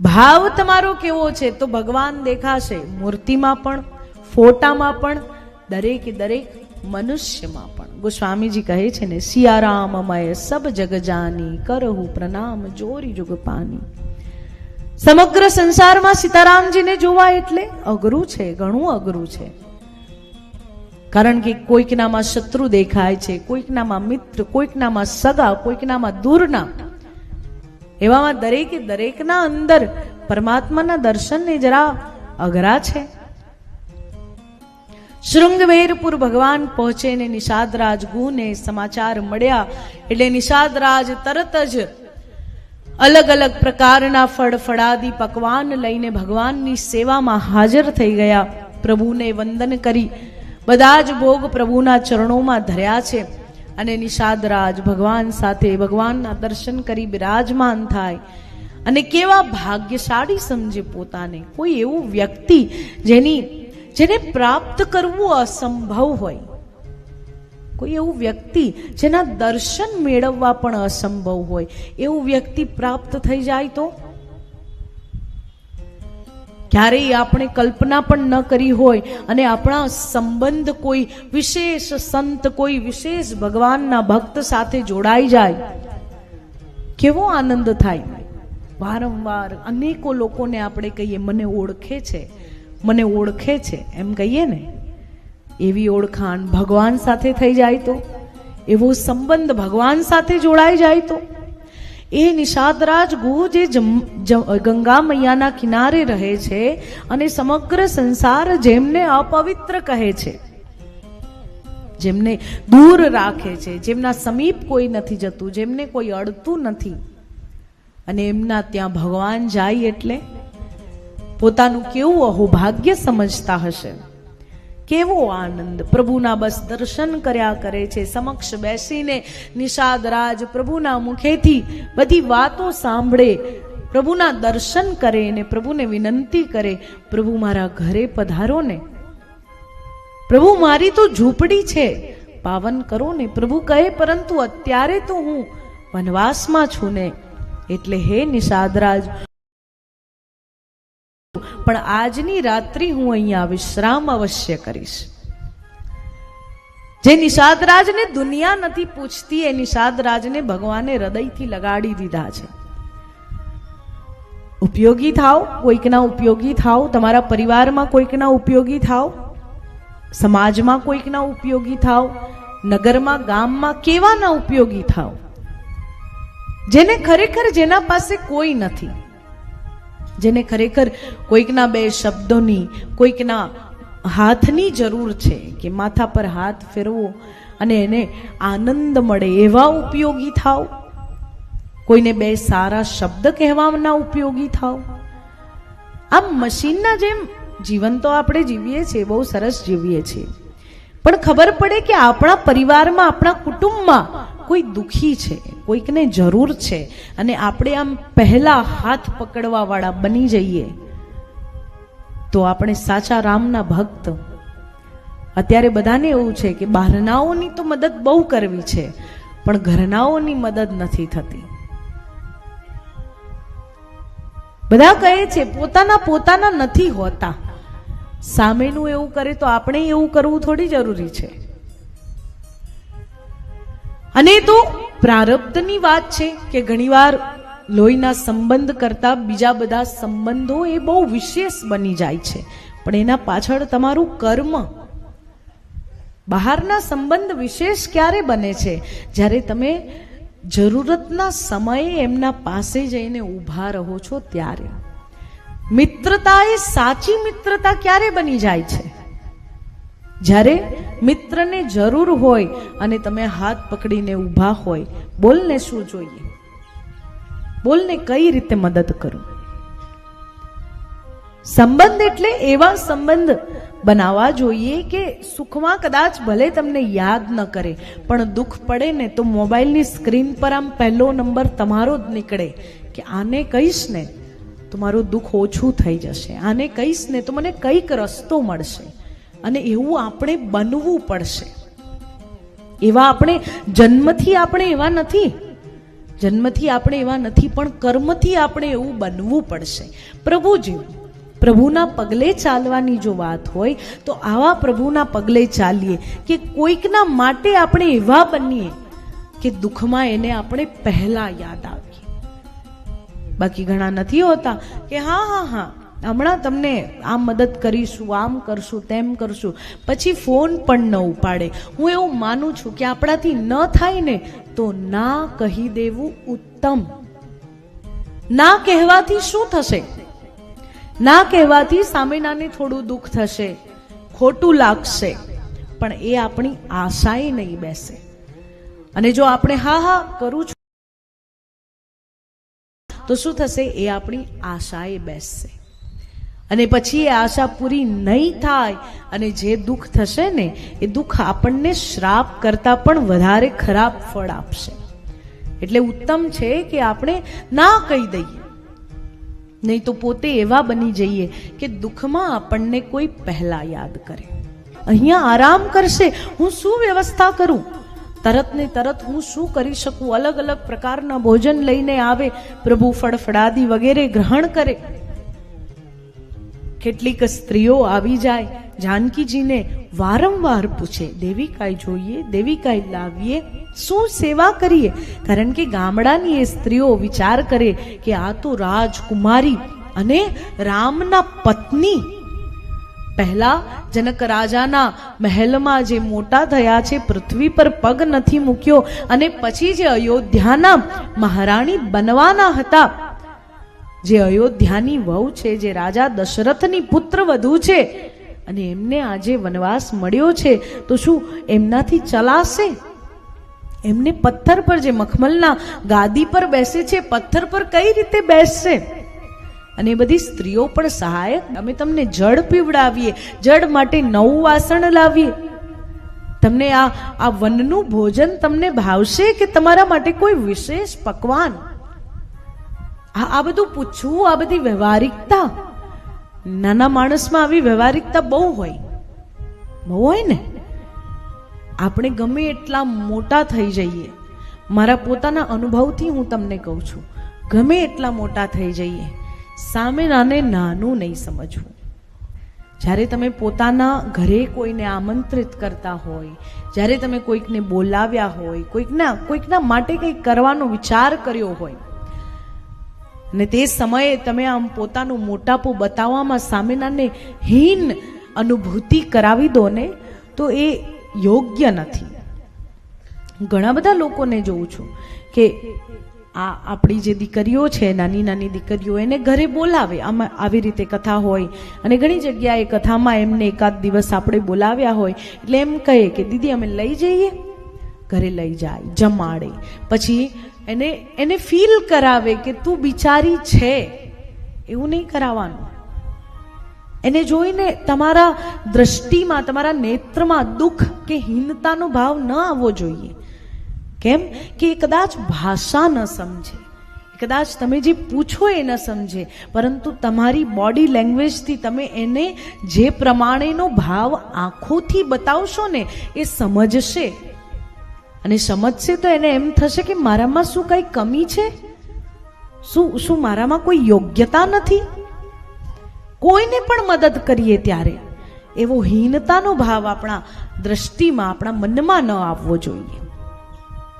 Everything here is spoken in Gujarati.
ભાવ તમારો કેવો છે તો ભગવાન દેખાશે. મૂર્તિમાં પણ, ફોટામાં પણ, દરેકે દરેક મનુષ્યમાં પણ. ગોસ્વામીજી કહે છે ને, સિયારામમય સબ જગ જાની કરહુ પ્રણામ જોરી જુગ પાની સમગ્ર સંસારમાં સીતારામજીને જોવા એટલે અઘરું છે, ઘણું અઘરું છે. કારણ કે કોઈકનામાં શત્રુ દેખાય છે, કોઈકનામાં મિત્ર, કોઈકનામાં સગા, કોઈકનામાં દૂરના. એવામાં દરેકે દરેકના અંદર પરમાત્માના દર્શનને જરા અઘરા છે. શૃંગવેરપુર ભગવાન પહોંચે ને નિષાદરાજ ગુને સમાચાર મળ્યા. એટલે નિષાદરાજ તરત જ અલગ અલગ પ્રકારના ફળ ફળાદી પકવાન લઈને ભગવાનની સેવામાં હાજર થઈ ગયા. પ્રભુને વંદન કરી. બધા જ ભોગ પ્રભુના ચરણોમાં ધર્યા છે. અને નિષાદરાજ ભગવાન સાથે ભગવાનના દર્શન કરી બિરાજમાન થાય. અને કેવા ભાગ્યશાળી સમજે પોતાને. કોઈ એવું વ્યક્તિ જેની, જેને પ્રાપ્ત કરવું અસંભવ હોય. કોઈ એવું વ્યક્તિ જેના દર્શન મેળવવા પણ અસંભવ હોય. એવું વ્યક્તિ પ્રાપ્ત થઈ જાય તો? ક્યારેય આપણે કલ્પના પણ ન કરી હોય અને આપણા સંબંધ કોઈ વિશેષ સંત, કોઈ વિશેષ ભગવાનના ભક્ત સાથે જોડાઈ જાય, કેવો આનંદ થાય? વારંવાર અનેકો લોકોને આપણે કહીએ, મને ઓળખે છે, મને ઓળખે છે. એમ કહીએ ને, એવી ઓળખાણ ભગવાન સાથે થઈ જાય તો? એવો સંબંધ ભગવાન સાથે જોડાઈ જાય તો? એ નિષાદરાજ ગુ જે ગંગા મૈયાના કિનારે રહે છે અને સમગ્ર સંસાર જેમને અપવિત્ર કહે છે. જેમને દૂર રાખે છે, જેમના સમીપ કોઈ નથી જતું, જેમને કોઈ અડતું નથી. અને એમના ત્યાં ભગવાન જાય એટલે પોતાનું કેવું અહોભાગ્ય સમજતા હશે. કેવો આનંદ? પ્રભુના બસ દર્શન કર્યા કરે છે. સમક્ષ બેસીને નિષાદ રાજ પ્રભુના મુખેથી બધી વાતો સાંભળે. પ્રભુના દર્શન કરે ને પ્રભુને વિનંતી કરે, પ્રભુ મારા ઘરે પધારો ને. પ્રભુ મારી તો ઝૂંપડી છે. પાવન કરો ને. પ્રભુ કહે, પરંતુ અત્યારે તો હું વનવાસમાં છું ને. એટલે હે નિષાદરાજ પણ આજની રાત્રિ હું અહીંયા વિશ્રામ અવશ્ય કરીશ. જે નિષાદરાજને દુનિયા નથી પૂછતી, એ નિષાદરાજને ભગવાને હૃદયથી લગાડી દીધા છે. ઉપયોગી થાવ કોઈકના ઉપયોગી થાવ તમારા પરિવારમાં કોઈકના ઉપયોગી થાવ સમાજમાં કોઈકના ઉપયોગી થાવ નગરમાં, ગામમાં કેવાના ઉપયોગી થાવ જેને ખરેખર જેના પાસે કોઈ નથી. જેને ખરેખર કોઈકના બે શબ્દોની, કોઈકના હાથની જરૂર છે કે માથા પર હાથ ફેરવો અને એને આનંદ મળે એવા ઉપયોગી થાવ કોઈને બે સારા શબ્દ કહેવાના ઉપયોગી થાવ આમ મશીનના જેમ જીવન તો આપણે જીવીએ છીએ, બહુ સરસ જીવીએ છીએ. પણ ખબર પડે કે આપણા પરિવારમાં, આપણા કુટુંબમાં કોઈ દુખી છે, કોઈકને જરૂર છે અને આપણે આમ પહેલા હાથ પકડવા વાળા બની જઈએ, તો આપણે સાચા રામના ભક્ત. અત્યારે બધાને એવું છે કે બહારનાઓની તો મદદ બહુ કરવી છે, પણ ઘરનાઓની મદદ નથી થતી. બધા કહે છે, પોતાના પોતાના નથી હોતા. સામેનું એવું કરે તો આપણે એવું કરવું થોડી જરૂરી છે. અને તો પ્રારબ્ધની વાત છે કે ઘણીવાર લોહીના સંબંધ કરતા બીજા બધા સંબંધો એ બહુ વિશેષ બની જાય છે. પણ એના પાછળ તમારું કર્મ, બહારના સંબંધ વિશેષ ક્યારે બને છે? જ્યારે તમે જરૂરતના સમયે એમના પાસે જઈને ઊભા રહો છો ત્યારે. મિત્રતા એ સાચી મિત્રતા ક્યારે બની જાય છે? જ્યારે મિત્રને જરૂર હોય અને તમે હાથ પકડીને ઊભા હોય, બોલને શું જોઈએ? બોલને કઈ રીતે મદદ કરું? સંબંધ એટલે એવા સંબંધ બનાવવા જોઈએ કે સુખમાં કદાચ ભલે તમને યાદ ન કરે, પણ દુઃખ પડે ને તો મોબાઈલની સ્ક્રીન પર આમ પહેલો નંબર તમારો જ નીકળે કે આને કહીશ ને તો મારું દુઃખ ઓછું થઈ જશે, આને કહીશ ને તો મને કંઈક રસ્તો મળશે. અને એવું આપણે બનવું પડશે. એવા આપણે જન્મથી આપણે એવા નથી. જન્મથી આપણે એવા નથી, પણ કર્મથી આપણે એવું બનવું પડશે. પ્રભુ જેવું પ્રભુના પગલે ચાલવાની જો વાત હોય, તો આવા પ્રભુના પગલે ચાલીએ કે કોઈકના માટે આપણે એવા બનીએ કે દુઃખમાં એને આપણે પહેલા યાદ આવીએ બાકી ઘણા નથી હોતા કે હા હા હા હમણાં તમને આમ મદદ કરીશું, આમ કરશું, તેમ કરશું. પછી ફોન પણ ન ઉપાડે. હું એવું માનું છું કે આપણાથી ન થાય ને, તો ના કહી દેવું ઉત્તમ. ના કહેવાથી શું થશે? ના કહેવાથી સામેનાને થોડું દુઃખ થશે, ખોટું લાગશે, પણ એ આપણી આશાએ નહીં બેસે. અને જો આપણે હા હા કરું છું, તો શું થશે? એ આપણી આશાએ બેસશે. અને પછી એ આશા પૂરી નહીં થાય અને જે દુઃખ થશે ને, એ દુઃખ આપણને શ્રાપ કરતા પણ વધારે ખરાબ ફળ આપશે. એટલે ઉત્તમ છે કે આપણે ના કહી દઈએ. નહીં તો પોતે એવા બની જઈએ કે દુઃખમાં આપણને કોઈ પહેલા યાદ કરે. અહીંયા આરામ કરશે, હું શું વ્યવસ્થા કરું? તરત ને તરત હું શું કરી શકું? અલગ અલગ પ્રકારના ભોજન લઈને આવે, પ્રભુ ફળફળાદી વગેરે ગ્રહણ કરે. કેટલીક સ્ત્રીઓ આવી જાય. જાનકીજીને વારંવાર પૂછે, દેવી કાંઈ જોઈએ? દેવી કાંઈ લાવીએ? શું સેવા કરીએ? કારણ કે ગામડાની એ સ્ત્રીઓ વિચાર કરે કે આ તો રાજકુમારી અને રામના પત્ની. પહેલા જનક રાજાના મહેલમાં જે મોટા થયા છે, પૃથ્વી પર પગ નથી મૂક્યો અને પછી જે અયોધ્યાના મહારાણી બનવાના હતા જે અયોધ્યાની વહુ છે, જે રાજા દશરથની પુત્ર વધુ છે, અને એમને આજે વનવાસ મળ્યો છે, તો શું એમનાથી ચલાશે? એમને પથ્થર પર, જે મખમલના ગાદી પર બેસે છે, પથ્થર પર કઈ રીતે બેસશે? અને બધી સ્ત્રીઓ પણ સહાયક. અમે તમને જળ પીવડાવીએ, જળ માટે નવું વાસણ લાવીએ. તમને આ આ વનનું ભોજન તમને ભાવશે કે તમારા માટે કોઈ વિશેષ પકવાન? આ બધું પૂછવું, આ બધી વ્યવહારિકતા. નાના માણસમાં આવી વ્યવહારિકતા બહુ હોય. બહુ હોય ને? આપણે ગમે એટલા મોટા થઈ જઈએ. મારા પોતાના અનુભવથી હું તમને કહું છું. ગમે એટલા મોટા થઈ જઈએ. સામેનાને નાનું નહીં સમજવું. જ્યારે તમે પોતાના ઘરે કોઈને આમંત્રિત કરતા હોય, જ્યારે તમે કોઈકને બોલાવ્યા હોય, કોઈકના કોઈકના માટે કંઈક કરવાનો વિચાર કર્યો હોય અને તે સમયે તમે આમ પોતાનું મોટાપું બતાવવામાં સામેનાને હીન અનુભૂતિ કરાવી દો ને, તો એ યોગ્ય નથી. ઘણા બધા લોકોને જોઉં છું કે આ આપણી જે દીકરીઓ છે, નાની નાની દીકરીઓ, એને ઘરે બોલાવે. આમાં આવી રીતે કથા હોય અને ઘણી જગ્યાએ કથામાં એમને એકાદ દિવસ આપણે બોલાવ્યા હોય. એટલે એમ કહે કે, દીદી, અમે લઈ જઈએ. ઘરે લઈ જાય, જમાડે. પછી એને એને ફીલ કરાવે કે તું બિચારી છે. એવું નહીં કરાવવાનું. એને જોઈને તમારા દ્રષ્ટિમાં, તમારા નેત્રમાં દુઃખ કે હીનતાનો ભાવ ન આવવો જોઈએ. કેમ કે એ કદાચ ભાષા ન સમજે. કદાચ તમે જે પૂછો એ ન સમજે. પરંતુ તમારી બોડી લેંગ્વેજથી તમે એને જે પ્રમાણેનો ભાવ આંખોથી બતાવશો ને, એ સમજશે. અને સમજશે તો એને એમ થશે કે મારામાં શું કઈ કમી છે? શું શું મારામાં કોઈ યોગ્યતા નથી? કોઈને પણ મદદ કરીએ ત્યારે. એવો હીનતાનો ભાવ આપણા દ્રષ્ટિમાં, આપણા મનમાં ન આવવો જોઈએ.